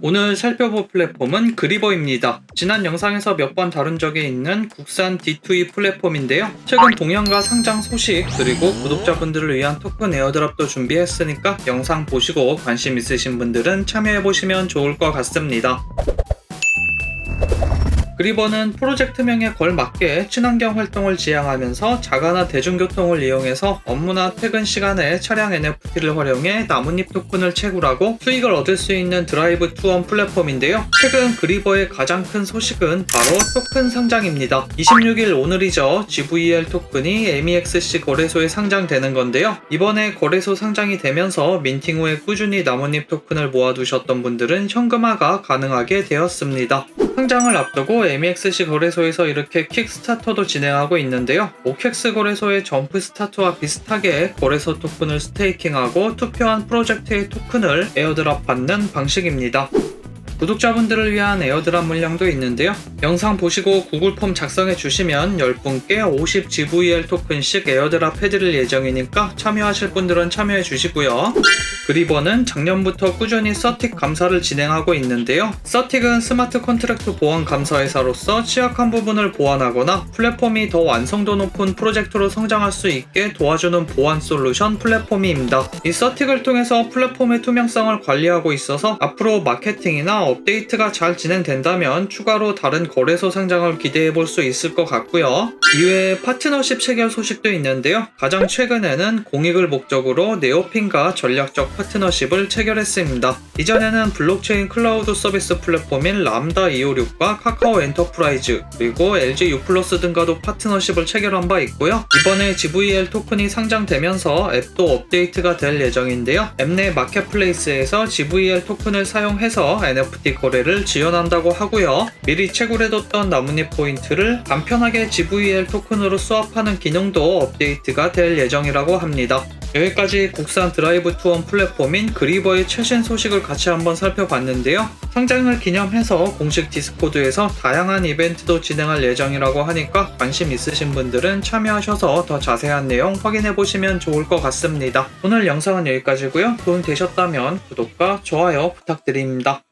오늘 살펴볼 플랫폼은 그리버입니다. 지난 영상에서 몇 번 다룬 적이 있는 국산 D2E 플랫폼인데요. 최근 동향과 상장 소식 그리고 구독자분들을 위한 토큰 에어드랍도 준비했으니까 영상 보시고 관심 있으신 분들은 참여해보시면 좋을 것 같습니다. 그리버는 프로젝트명에 걸맞게 친환경 활동을 지향하면서 자가나 대중교통을 이용해서 업무나 퇴근 시간에 차량 NFT를 활용해 나뭇잎 토큰을 채굴하고 수익을 얻을 수 있는 드라이브 투원 플랫폼인데요. 최근 그리버의 가장 큰 소식은 바로 토큰 상장입니다. 26일 오늘이죠. GVL 토큰이 MEXC 거래소에 상장되는 건데요. 이번에 거래소 상장이 되면서 민팅 후에 꾸준히 나뭇잎 토큰을 모아두셨던 분들은 현금화가 가능하게 되었습니다. 상장을 앞두고 MEXC 거래소에서 이렇게 킥스타터도 진행하고 있는데요. 오캑스 거래소의 점프 스타트와 비슷하게 거래소 토큰을 스테이킹하고 투표한 프로젝트의 토큰을 에어드랍 받는 방식입니다. 구독자분들을 위한 에어드랍 물량도 있는데요. 영상 보시고 구글 폼 작성해 주시면 10분께 50 GVL 토큰씩 에어드랍 해드릴 예정이니까 참여하실 분들은 참여해 주시고요. 그리버는 작년부터 꾸준히 서틱 감사를 진행하고 있는데요. 서틱은 스마트 컨트랙트 보안 감사 회사로서 취약한 부분을 보완하거나 플랫폼이 더 완성도 높은 프로젝트로 성장할 수 있게 도와주는 보안 솔루션 플랫폼입니다. 이 서틱을 통해서 플랫폼의 투명성을 관리하고 있어서 앞으로 마케팅이나 업데이트가 잘 진행된다면 추가로 다른 거래소 상장을 기대해 볼 수 있을 것 같고요. 이외에 파트너십 체결 소식도 있는데요. 가장 최근에는 공익을 목적으로 네오핀과 전략적 파트너십을 체결했습니다. 이전에는 블록체인 클라우드 서비스 플랫폼인 람다 256과 카카오 엔터프라이즈 그리고 LG U+ 등과도 파트너십을 체결한 바 있고요. 이번에 GVL 토큰이 상장되면서 앱도 업데이트가 될 예정인데요. 앱 내 마켓플레이스에서 GVL 토큰을 사용해서 NFT 거래를 지원한다고 하고요. 미리 채굴해뒀던 나뭇잎 포인트를 간편하게 GVL 토큰으로 스왑하는 기능도 업데이트가 될 예정이라고 합니다. 여기까지 국산 드라이브 투원 플랫폼인 그리버의 최신 소식을 같이 한번 살펴봤는데요. 상장을 기념해서 공식 디스코드에서 다양한 이벤트도 진행할 예정이라고 하니까 관심 있으신 분들은 참여하셔서 더 자세한 내용 확인해 보시면 좋을 것 같습니다. 오늘 영상은 여기까지고요. 도움 되셨다면 구독과 좋아요 부탁드립니다.